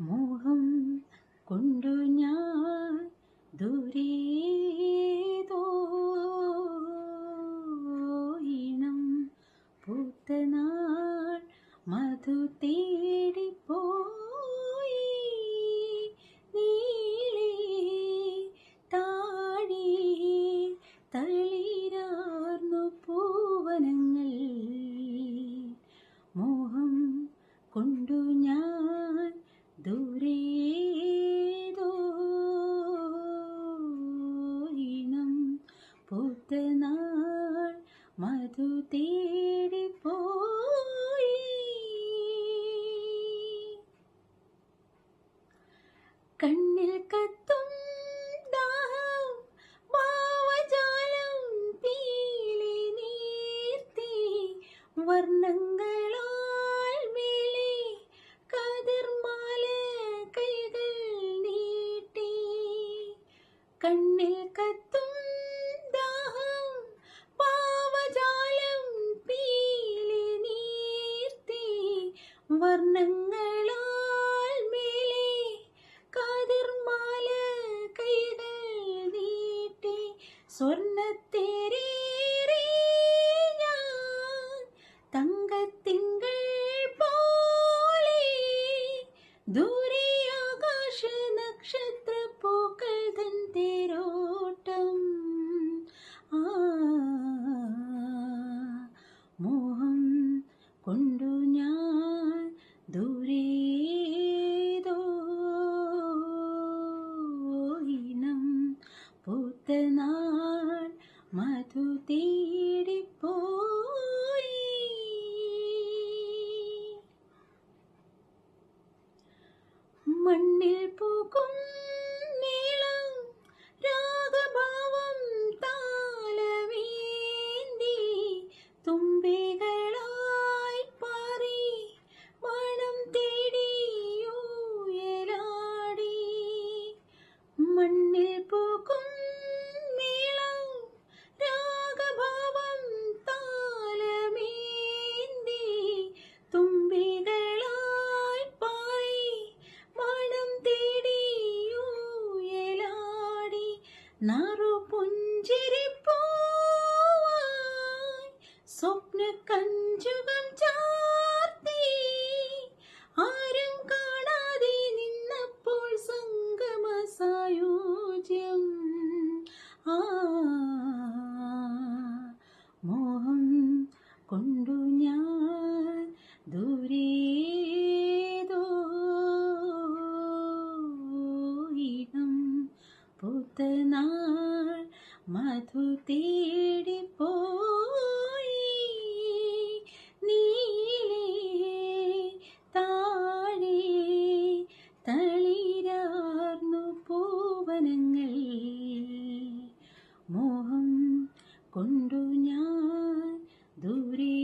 മോഹം കൊണ്ടു ഞാൻ ദൂരേതോ. ഇണം പൂത്തനാൾ മധു തേടിപ്പോയി. നീളേ താഴെ തളിരാർന്നു പൂവനങ്ങൾ. മോഹം കൊണ്ടു പൂത്തനാൾ മധു തേടിപ്പോയി കണ്ണിൽ കത്തും ദാഹം ഭാവജാലം പീലി നീർത്തി. വർണങ്ങളാൽ വർണങ്ങളാൽ കൈകൾ നീട്ടി സ്വർണത്തേരേറി മധു തേടിപ്പോയി. മണ്ണിൽ പൂക്കും നാറു പുഞ്ചിരിപ്പൂവായി സ്വപ്ന കഞ്ചുകം ചാർത്തി. ആരും കാണാതെ നിന്നപ്പോൾ സംഗമ സായോജ്യം. ആ അടുത്ത നാൾ മധു തേടിപ്പോയി. നീലേ താഴെ തളിരാർന്നു പൂവനങ്ങൾ. മോഹം കൊണ്ടു ഞാൻ ദൂരെ